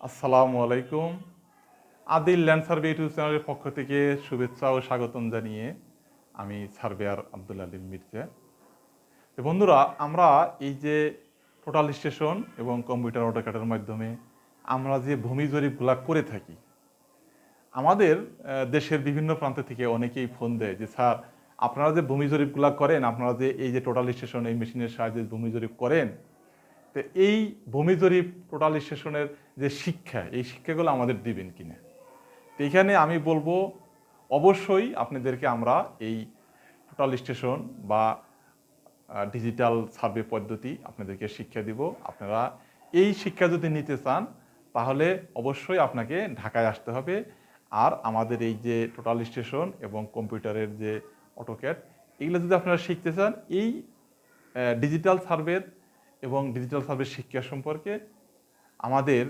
আসসালামু আলাইকুম। Adil land survey YouTube চ্যানেলের পক্ষ থেকে শুভেচ্ছা ও স্বাগতম জানিয়ে আমি সার্ভেয়ার আব্দুল আলিম মির্জা। তো বন্ধুরা, আমরা এই যে টোটাল স্টেশন এবং কম্পিউটার অটোকাটের মাধ্যমে আমরা যে ভূমি জরিপগুলা করে থাকি, আমাদের দেশের বিভিন্ন প্রান্ত থেকে অনেকেই ফোন দেয় যে, স্যার, আপনারা যে ভূমি জরিপগুলা করেন, আপনারা যে এই যে টোটাল স্টেশন এই মেশিনের সাহায্যে ভূমি জরিপ করেন তো এই ভূমি জরিপ টোটাল স্টেশনের যে শিক্ষা, এই শিক্ষাগুলো আমাদের দিবেন কিনা? তো এখানে আমি বলব, অবশ্যই আপনাদেরকে আমরা এই টোটাল স্টেশন বা ডিজিটাল সার্ভে পদ্ধতি আপনাদেরকে শিক্ষা দিব। আপনারা এই শিক্ষা যদি নিতে চান, তাহলে অবশ্যই আপনাকে ঢাকায় আসতে হবে। আর আমাদের এই যে টোটাল স্টেশন এবং কম্পিউটারের যে অটোক্যাট এগুলো যদি আপনারা শিখতে চান, এই ডিজিটাল সার্ভের এবং ডিজিটাল সার্ভে শিক্ষা সম্পর্কে আমাদের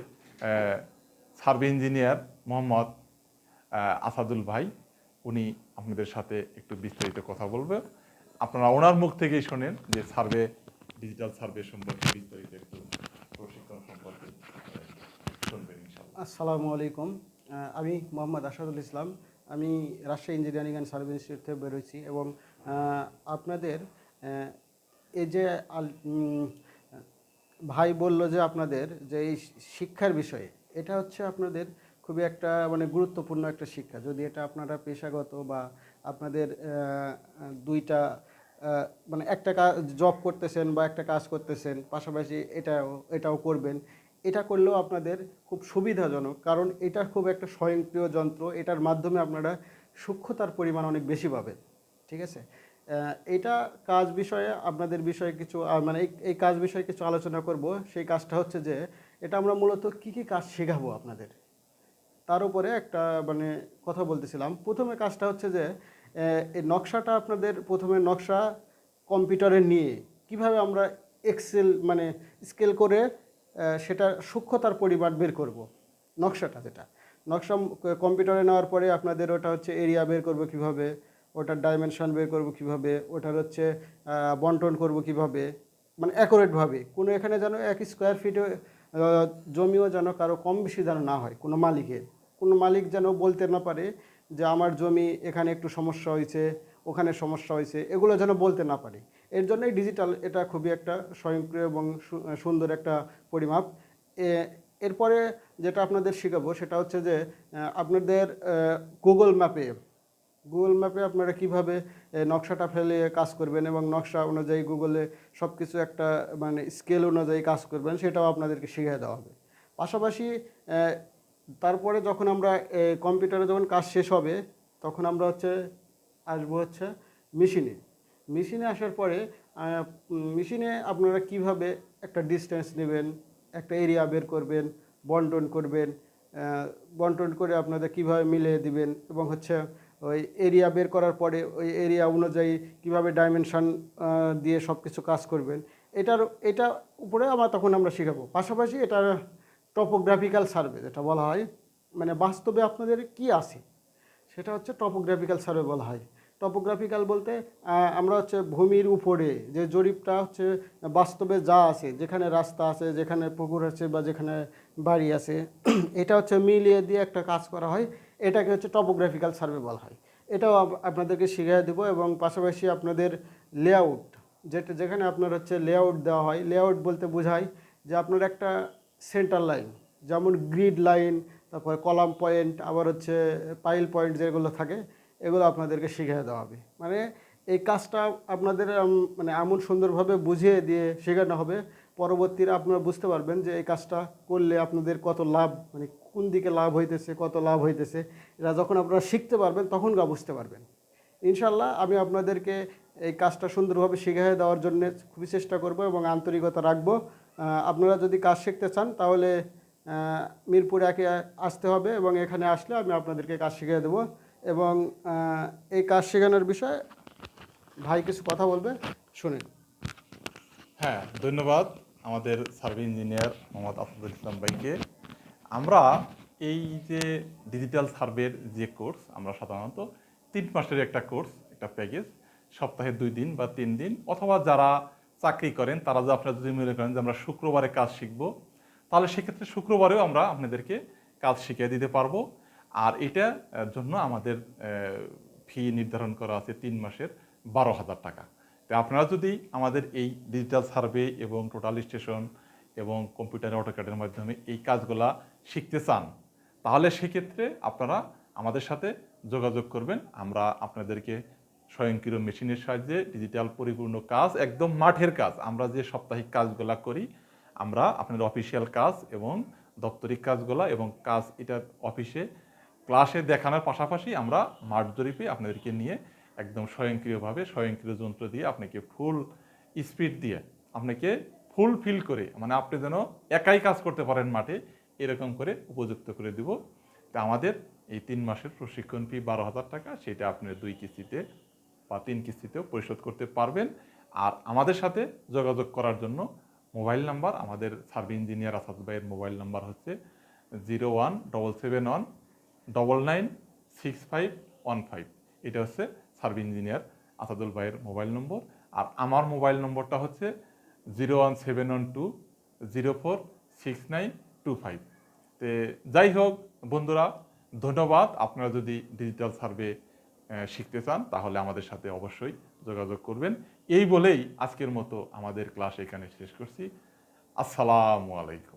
সার্ভে ইঞ্জিনিয়ার মোহাম্মদ আসাদুল ভাই, উনি আপনাদের সাথে একটু বিস্তারিত কথা বলবে। আপনারা ওনার মুখ থেকেই শোনেন যে সার্ভে ডিজিটাল সার্ভে সম্পর্কে বিস্তারিত একটু প্রশিক্ষণ সম্পর্কে শুনবেন আসসালামু আলাইকুম। আমি মোহাম্মদ আসাদুল ইসলাম। আমি Rajshahi engineering and service institute থেকে বেরোচ্ছি এবং আপনাদের এই যে ভাই বলল যে আপনাদের যে এই শিক্ষার বিষয়ে, এটা হচ্ছে আপনাদের খুবই একটা মানে গুরুত্বপূর্ণ একটা শিক্ষা। যদি এটা আপনারা পেশাগত বা আপনাদের দুইটা মানে একটা কাজ জব করতেছেন বা একটা কাজ করতেছেন, পাশাপাশি এটাও এটাও করবেন, এটা করলেও আপনাদের খুব সুবিধাজনক। কারণ এটা খুব একটা স্বয়ংক্রিয় যন্ত্র, এটার মাধ্যমে আপনারা সূক্ষ্মতার পরিমাণ অনেক বেশি পাবেন। ঠিক আছে? এটা কাজ বিষয়ে আপনাদের বিষয়ে কিছু মানে এই কাজ বিষয়ে কিছু আলোচনা করব। সেই কাজটা হচ্ছে যে, এটা আমরা মূলত কি কি কাজ শেখাবো আপনাদের? তার উপরে একটা মানে কথা বলতেছিলাম। প্রথমে কাজটা হচ্ছে যে এই নকশাটা আপনাদের প্রথমে নকশা কম্পিউটারে নিয়ে কীভাবে আমরা এক্সেল মানে স্কেল করে সেটা সূক্ষ্মতার পরিমাণ বের করব, নকশাটা যেটা। নকশা কম্পিউটারে নেওয়ার পরে আপনাদের ওটা হচ্ছে এরিয়া বের করব কীভাবে ওটার ডাইমেনশন বের করব কীভাবে? ওটার হচ্ছে বন্টন করব কীভাবে? মানে অ্যাকুরেটভাবে কোনো এখানে যেন এক স্কোয়ার ফিটে জমিও যেন কারও কম বেশি যেন না হয় কোনো মালিকের। কোনো মালিক যেন বলতে না পারে যে আমার জমি এখানে একটু সমস্যা হয়েছে, ওখানে সমস্যা হয়েছে, এগুলো যেন বলতে না পারে। এর জন্যই ডিজিটাল এটা খুবই একটা স্বয়ংক্রিয় এবং সুন্দর একটা পরিমাপ। এরপরে যেটা আপনাদের শেখাবো সেটা হচ্ছে যে আপনাদের গুগল ম্যাপে গুগল ম্যাপে আপনারা কীভাবে নকশাটা ফেলে কাজ করবেন এবং নকশা অনুযায়ী গুগলে সব কিছু একটা মানে স্কেল অনুযায়ী কাজ করবেন, সেটাও আপনাদেরকে শিখিয়ে দেওয়া হবে। পাশাপাশি তারপরে যখন আমরা কম্পিউটারে যখন কাজ শেষ হবে, তখন আমরা হচ্ছে, আসব হচ্ছে মেশিনে মেশিনে আসার পরে মেশিনে আপনারা কীভাবে একটা ডিস্টেন্স নেবেন, একটা এরিয়া বের করবেন, বন্টন করবেন বন্টন করে আপনাদের কীভাবে মিলিয়ে দিবেন এবং হচ্ছে ওই এরিয়া বের করার পরে ওই এরিয়া অনুযায়ী কীভাবে ডাইমেনশন দিয়ে সব কিছু কাজ করবেন, এটার, এটা উপরে আবার তখন আমরা শেখাবো। পাশাপাশি এটার টপোগ্রাফিক্যাল সার্ভে যেটা বলা হয় মানে বাস্তবে আপনাদের কি আছে? সেটা হচ্ছে টপোগ্রাফিক্যাল সার্ভে বলা হয়। টপোগ্রাফিক্যাল বলতে আমরা হচ্ছে ভূমির উপরে যে জরিপটা হচ্ছে বাস্তবে যা আছে, যেখানে রাস্তা আছে, যেখানে পুকুর আছে বা যেখানে বাড়ি আছে, এটা হচ্ছে মিলিয়ে দিয়ে একটা কাজ করা হয়। এটাকে হচ্ছে টপোগ্রাফিক্যাল সার্ভে বলা হয়। এটাও আপনাদেরকে শিখিয়ে দেবো এবং পাশাপাশি আপনাদের লেআউট যেটা, যেখানে আপনার হচ্ছে লেআউট দেওয়া হয় লেআউট বলতে বোঝায় যে আপনার একটা সেন্টার লাইন যেমন গ্রিড লাইন তারপরে কলাম পয়েন্ট আবার হচ্ছে পাইল পয়েন্ট যেগুলো থাকে, এগুলো আপনাদেরকে শিখিয়ে দেওয়া হবে। মানে এই কাজটা আপনাদের মানে এমন সুন্দরভাবে বুঝিয়ে দিয়ে শেখানো হবে পরবর্তীতে আপনারা বুঝতে পারবেন যে এই কাজটা করলে আপনাদের কত লাভ মানে কোন দিকে লাভ হইতেছে, কত লাভ হইতেছে। এটা যখন আপনারা শিখতে পারবেন, তখন গা বুঝতে পারবেন। ইনশাল্লাহ আমি আপনাদেরকে এই কাজটা সুন্দরভাবে শিখিয়ে দেওয়ার জন্য খুবই চেষ্টা করব এবং আন্তরিকতা রাখব। আপনারা যদি কাজ শিখতে চান, তাহলে মিরপুরে একে আসতে হবে এবং এখানে আসলে আমি আপনাদেরকে কাজ শিখিয়ে দেবো। এবং এই কাজ শেখানোর বিষয়ে ভাই কিছু কথা বলবে, শুনেন। হ্যাঁ ধন্যবাদ। আমাদের সার্ভে ইঞ্জিনিয়ার মোহাম্মদ আসাদুল ইসলাম ভাইকে। আমরা এই যে ডিজিটাল সার্ভের যে কোর্স আমরা সাধারণত তিন মাসের একটা কোর্স একটা প্যাকেজ সপ্তাহে দুই দিন বা তিন দিন, অথবা যারা চাকরি করেন, তারা যে আপনারা যদি মনে করেন যে আমরা শুক্রবারে কাজ শিখব, তাহলে সেক্ষেত্রে শুক্রবারেও আমরা আপনাদেরকে কাজ শিখিয়ে দিতে পারব। আর এটা জন্য আমাদের ফি নির্ধারণ করা আছে তিন মাসের বারো হাজার টাকা। তো আপনারা যদি আমাদের এই ডিজিটাল সার্ভে এবং টোটাল স্টেশন এবং কম্পিউটার অটোক্যাডের মাধ্যমে এই কাজগুলা শিখতে চান, তাহলে সেক্ষেত্রে আপনারা আমাদের সাথে যোগাযোগ করবেন। আমরা আপনাদেরকে স্বয়ংক্রিয় মেশিনের সাহায্যে ডিজিটাল পরিপূর্ণ কাজ, একদম মাঠের কাজ, আমরা যে সাপ্তাহিক কাজগুলা করি, আমরা আপনাদের অফিসিয়াল কাজ এবং দপ্তরিক কাজগুলা এবং কাজ এটা অফিসে ক্লাসে দেখানোর পাশাপাশি আমরা মাঠ জরিপে আপনাদেরকে নিয়ে একদম স্বয়ংক্রিয়ভাবে স্বয়ংক্রিয় যন্ত্র দিয়ে আপনাকে ফুল স্পিড দিয়ে আপনাকে ফুল ফিল করে মানে আপনি যেন একাই কাজ করতে পারেন মাঠে, এরকম করে উপযুক্ত করে দিব। তা আমাদের এই তিন মাসের প্রশিক্ষণ ফি বারো হাজার টাকা, সেটা আপনি দুই কিস্তিতে বা তিন কিস্তিতেও পরিশোধ করতে পারবেন। আর আমাদের সাথে যোগাযোগ করার জন্য মোবাইল নাম্বার, আমাদের সার্ভে ইঞ্জিনিয়ার আসাদ ভাইয়ের মোবাইল নাম্বার হচ্ছে zero one double seven one double nine six five one five. এটা হচ্ছে সার্ভে ইঞ্জিনিয়ার আসাদুল ভাইয়ের মোবাইল নম্বর। আর আমার মোবাইল নম্বরটা হচ্ছে zero one seven one two zero four six nine two five. তে যাই হোক, বন্ধুরা, ধন্যবাদ। আপনারা যদি ডিজিটাল সার্ভে শিখতে চান, তাহলে আমাদের সাথে অবশ্যই যোগাযোগ করবেন। এই বলেই আজকের মতো আমাদের ক্লাস এখানে শেষ করছি। আসসালামু আলাইকুম।